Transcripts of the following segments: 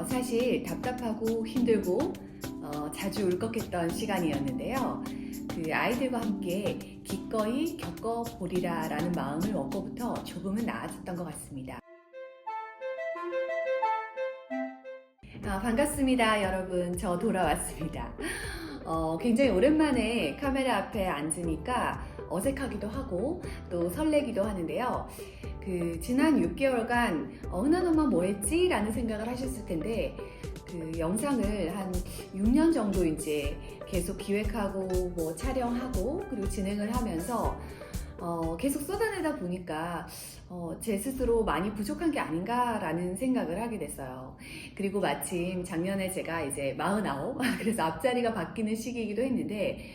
어, 사실 답답하고 힘들고 어, 자주 울컥했던 시간이었는데요. 그 아이들과 함께 기꺼이 겪어보리라 라는 마음을 먹고부터 조금은 나아졌던 것 같습니다. 아, 반갑습니다, 여러분. 저 돌아왔습니다. 어, 굉장히 오랜만에 카메라 앞에 앉으니까 어색하기도 하고 또 설레기도 하는데요. 그 지난 6개월간 어, 흔한 엄마 뭐 했지? 라는 생각을 하셨을 텐데 그 영상을 한 6년 정도 이제 계속 기획하고 뭐 촬영하고 그리고 진행을 하면서 어, 계속 쏟아내다 보니까 어, 제 스스로 많이 부족한 게 아닌가라는 생각을 하게 됐어요. 그리고 마침 작년에 제가 이제 49, 그래서 앞자리가 바뀌는 시기이기도 했는데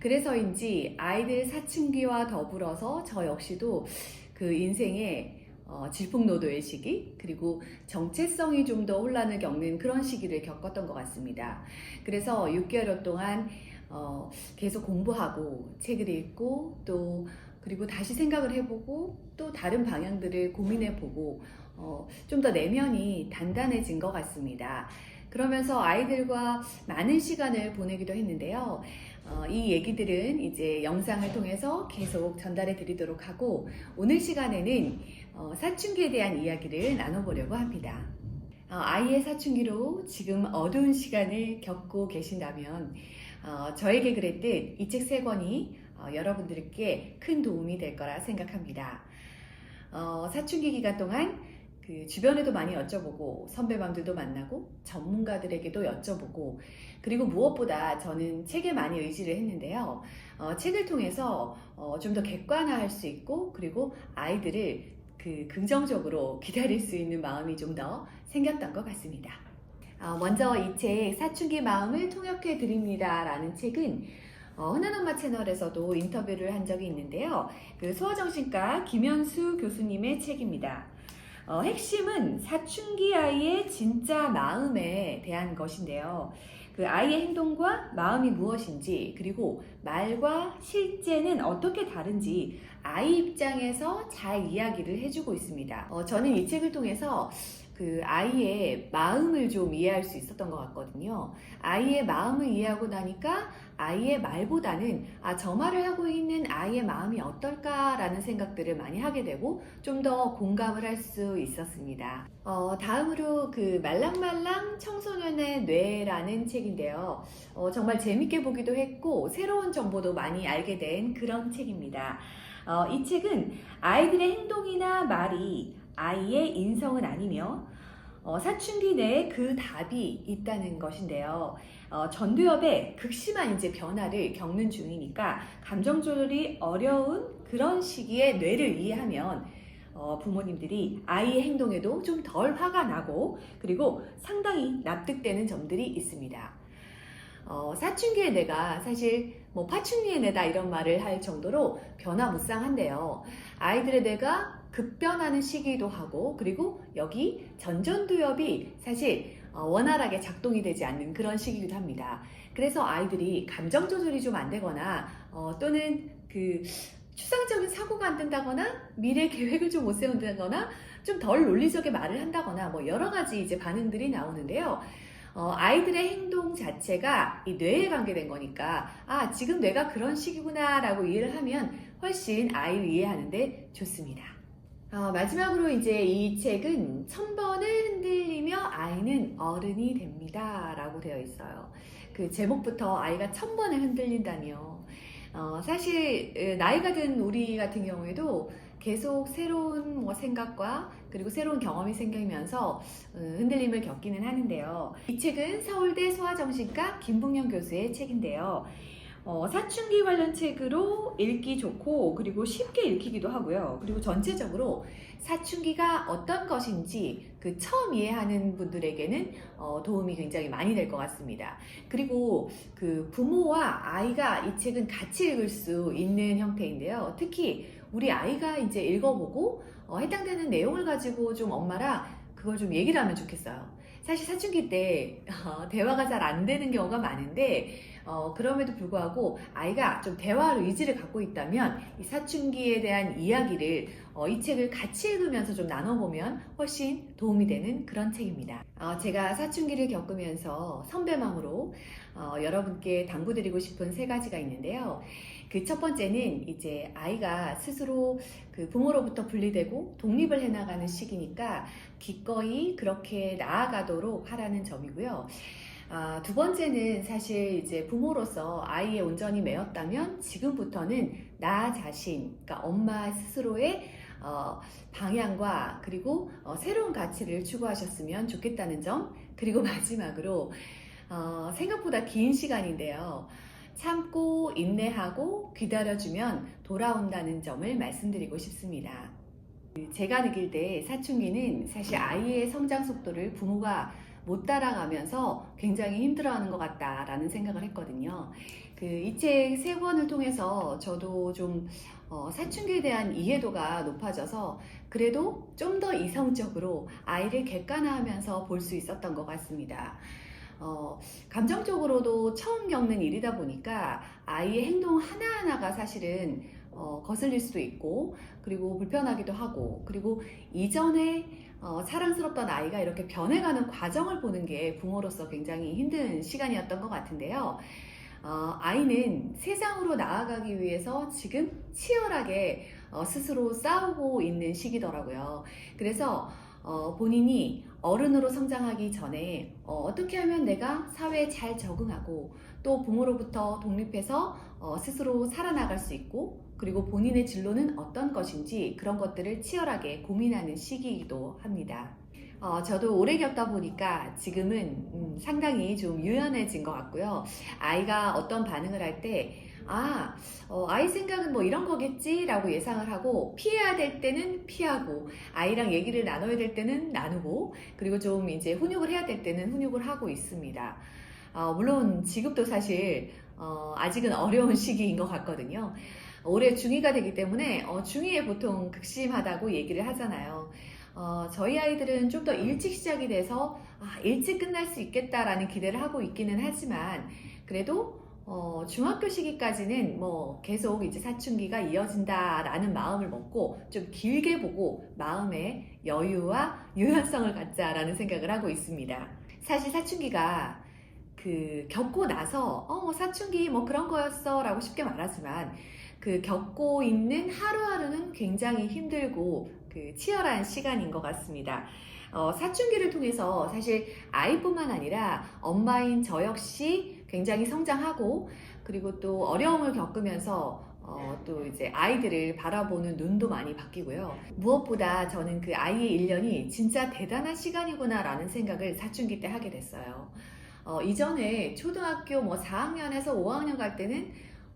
그래서인지 아이들 사춘기와 더불어서 저 역시도 그 인생의 어, 질풍노도의 시기 그리고 정체성이 좀 더 혼란을 겪는 그런 시기를 겪었던 것 같습니다. 그래서 6개월 동안 어, 계속 공부하고 책을 읽고 또 그리고 다시 생각을 해보고 또 다른 방향들을 고민해보고 어, 좀 더 내면이 단단해진 것 같습니다. 그러면서 아이들과 많은 시간을 보내기도 했는데요. 어, 이 얘기들은 이제 영상을 통해서 계속 전달해 드리도록 하고 오늘 시간에는 어, 사춘기에 대한 이야기를 나눠보려고 합니다. 어, 아이의 사춘기로 지금 어두운 시간을 겪고 계신다면 어, 저에게 그랬듯 이 책 세 권이 어, 여러분들께 큰 도움이 될 거라 생각합니다. 어, 사춘기 기간 동안 그 주변에도 많이 여쭤보고 선배방들도 만나고 전문가들에게도 여쭤보고 그리고 무엇보다 저는 책에 많이 의지를 했는데요. 어, 책을 통해서 어, 좀 더 객관화할 수 있고 그리고 아이들을 그 긍정적으로 기다릴 수 있는 마음이 좀 더 생겼던 것 같습니다. 어, 먼저 이 책 사춘기 마음을 통역해 드립니다 라는 책은 어, 흔한 엄마 채널에서도 인터뷰를 한 적이 있는데요. 그 소아정신과 김현수 교수님의 책입니다. 어, 핵심은 사춘기 아이의 진짜 마음에 대한 것인데요. 그 아이의 행동과 마음이 무엇인지, 그리고 말과 실제는 어떻게 다른지 아이 입장에서 잘 이야기를 해주고 있습니다. 어, 저는 이 책을 통해서 그 아이의 마음을 좀 이해할 수 있었던 것 같거든요. 아이의 마음을 이해하고 나니까 아이의 말보다는 아, 저 말을 하고 있는 아이의 마음이 어떨까라는 생각들을 많이 하게 되고 좀 더 공감을 할 수 있었습니다. 어, 다음으로 그 말랑말랑 청소년의 뇌라는 책인데요. 어, 정말 재밌게 보기도 했고 새로운 정보도 많이 알게 된 그런 책입니다. 어, 이 책은 아이들의 행동이나 말이 아이의 인성은 아니며 어, 사춘기 내에 그 답이 있다는 것인데요. 어, 전두엽의 극심한 이제 변화를 겪는 중이니까 감정 조절이 어려운 그런 시기에 뇌를 이해하면 어, 부모님들이 아이의 행동에도 좀 덜 화가 나고 그리고 상당히 납득되는 점들이 있습니다. 어, 사춘기의 뇌가 사실 뭐 파충류의 뇌다 이런 말을 할 정도로 변화무쌍한데요. 아이들의 뇌가 급변하는 시기이기도 하고 그리고 여기 전전두엽이 사실 어, 원활하게 작동이 되지 않는 그런 시기이기도 합니다. 그래서 아이들이 감정 조절이 좀 안 되거나 어, 또는 그 추상적인 사고가 안 된다거나 미래 계획을 좀 못 세운다거나 좀 덜 논리적인 말을 한다거나 뭐 여러 가지 이제 반응들이 나오는데요. 어, 아이들의 행동 자체가 이 뇌에 관계된 거니까 아 지금 뇌가 그런 시기구나 라고 이해를 하면 훨씬 아이를 이해하는데 좋습니다. 어, 마지막으로 이제 이 책은 천 번을 흔들리며 아이는 어른이 됩니다. 라고 되어 있어요. 그 제목부터 아이가 천 번을 흔들린다니요. 어, 사실, 으, 나이가 든 우리 같은 경우에도 계속 새로운 뭐 생각과 그리고 새로운 경험이 생기면서 어, 흔들림을 겪기는 하는데요. 이 책은 서울대 소아정신과 김북년 교수의 책인데요. 어, 사춘기 관련 책으로 읽기 좋고 그리고 쉽게 읽히기도 하고요. 그리고 전체적으로 사춘기가 어떤 것인지 그 처음 이해하는 분들에게는 어, 도움이 굉장히 많이 될 것 같습니다. 그리고 그 부모와 아이가 이 책은 같이 읽을 수 있는 형태인데요. 특히 우리 아이가 이제 읽어보고 어, 해당되는 내용을 가지고 좀 엄마랑 그걸 좀 얘기를 하면 좋겠어요. 사실 사춘기 때 어, 대화가 잘 안 되는 경우가 많은데 어, 그럼에도 불구하고 아이가 좀 대화할 의지를 갖고 있다면 이 사춘기에 대한 이야기를 어, 이 책을 같이 읽으면서 좀 나눠보면 훨씬 도움이 되는 그런 책입니다. 어, 제가 사춘기를 겪으면서 선배맘으로 어, 여러분께 당부드리고 싶은 세 가지가 있는데요. 그 첫 번째는 이제 아이가 스스로 그 부모로부터 분리되고 독립을 해나가는 시기니까 기꺼이 그렇게 나아가도록 하라는 점이고요. 아, 두 번째는 사실 이제 부모로서 아이의 온전히 매었다면 지금부터는 나 자신, 그러니까 엄마 스스로의 어, 방향과 그리고 어, 새로운 가치를 추구하셨으면 좋겠다는 점. 그리고 마지막으로 어, 생각보다 긴 시간인데요. 참고 인내하고 기다려주면 돌아온다는 점을 말씀드리고 싶습니다. 제가 느낄 때 사춘기는 사실 아이의 성장 속도를 부모가 못 따라가면서 굉장히 힘들어하는 것 같다라는 생각을 했거든요. 그 이 책 세 권을 통해서 저도 좀 어, 사춘기에 대한 이해도가 높아져서 그래도 좀 더 이성적으로 아이를 객관화하면서 볼 수 있었던 것 같습니다. 어, 감정적으로도 처음 겪는 일이다 보니까 아이의 행동 하나하나가 사실은 어, 거슬릴 수도 있고 그리고 불편하기도 하고 그리고 이전에 어, 사랑스럽던 아이가 이렇게 변해가는 과정을 보는 게 부모로서 굉장히 힘든 시간이었던 것 같은데요. 어, 아이는 세상으로 나아가기 위해서 지금 치열하게 어, 스스로 싸우고 있는 시기더라고요. 그래서 어, 본인이 어른으로 성장하기 전에 어, 떻게 하면 내가 사회에 잘 적응하고 또 부모로부터 독립해서 어, 스스로 살아나갈 수 있고 그리고 본인의 진로는 어떤 것인지 그런 것들을 치열하게 고민하는 시기이기도 합니다. 어, 저도 오래 겪다 보니까 지금은 음, 상당히 좀 유연해진 것 같고요. 아이가 어떤 반응을 할 때, 아, 어, 아이 생각은 뭐 이런 거겠지라고 예상을 하고 피해야 될 때는 피하고 아이랑 얘기를 나눠야 될 때는 나누고 그리고 좀 이제 훈육을 해야 될 때는 훈육을 하고 있습니다. 어, 물론 지금도 사실 어, 아직은 어려운 시기인 것 같거든요. 올해 중2가 되기 때문에 어, 중2에 보통 극심하다고 얘기를 하잖아요. 어, 저희 아이들은 좀 더 일찍 시작이 돼서 아, 일찍 끝날 수 있겠다라는 기대를 하고 있기는 하지만 그래도 어, 중학교 시기까지는 뭐 계속 이제 사춘기가 이어진다라는 마음을 먹고 좀 길게 보고 마음의 여유와 유연성을 갖자라는 생각을 하고 있습니다. 사실 사춘기가 그 겪고 나서 어 사춘기 뭐 그런 거였어라고 쉽게 말하지만 그 겪고 있는 하루하루는 굉장히 힘들고 그 치열한 시간인 것 같습니다. 어, 사춘기를 통해서 사실 아이뿐만 아니라 엄마인 저 역시 굉장히 성장하고 그리고 또 어려움을 겪으면서 어, 또 이제 아이들을 바라보는 눈도 많이 바뀌고요. 무엇보다 저는 그 아이의 1년이 진짜 대단한 시간이구나라는 생각을 사춘기 때 하게 됐어요. 어, 이전에 초등학교 뭐 4학년에서 5학년 갈 때는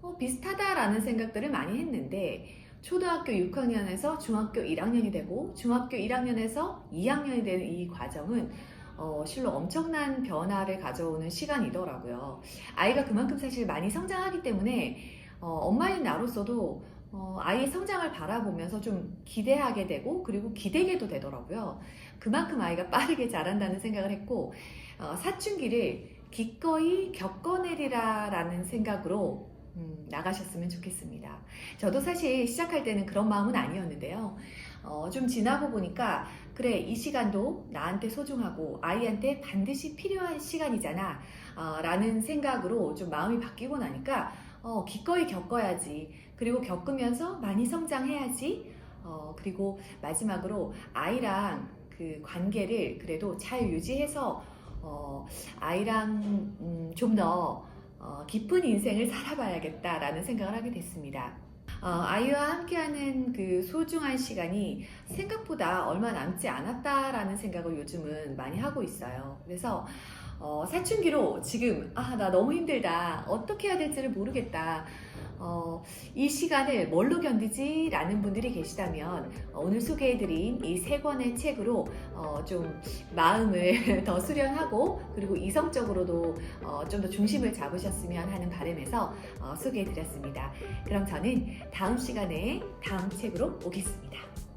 어, 비슷하다라는 생각들을 많이 했는데 초등학교 6학년에서 중학교 1학년이 되고 중학교 1학년에서 2학년이 되는 이 과정은 어, 실로 엄청난 변화를 가져오는 시간이더라고요. 아이가 그만큼 사실 많이 성장하기 때문에 어, 엄마인 나로서도 어, 아이의 성장을 바라보면서 좀 기대하게 되고 그리고 기대게도 되더라고요. 그만큼 아이가 빠르게 자란다는 생각을 했고 어, 사춘기를 기꺼이 겪어내리라라는 생각으로 음, 나가셨으면 좋겠습니다. 저도 사실 시작할 때는 그런 마음은 아니었는데요. 어, 좀 지나고 보니까 그래 이 시간도 나한테 소중하고 아이한테 반드시 필요한 시간이잖아 어, 라는 생각으로 좀 마음이 바뀌고 나니까 어, 기꺼이 겪어야지 그리고 겪으면서 많이 성장해야지 어, 그리고 마지막으로 아이랑 그 관계를 그래도 잘 유지해서 어, 아이랑 음, 좀더 어, 깊은 인생을 살아봐야겠다라는 생각을 하게 됐습니다. 어, 아이와 함께하는 그 소중한 시간이 생각보다 얼마 남지 않았다라는 생각을 요즘은 많이 하고 있어요. 그래서 어, 사춘기로 지금 아 나 너무 힘들다 어떻게 해야 될지를 모르겠다 어, 이 시간을 뭘로 견디지? 라는 분들이 계시다면 어, 오늘 소개해드린 이 세 권의 책으로 어, 좀 마음을 더 수련하고 그리고 이성적으로도 어, 좀 더 중심을 잡으셨으면 하는 바람에서 어, 소개해드렸습니다. 그럼 저는 다음 시간에 다음 책으로 오겠습니다.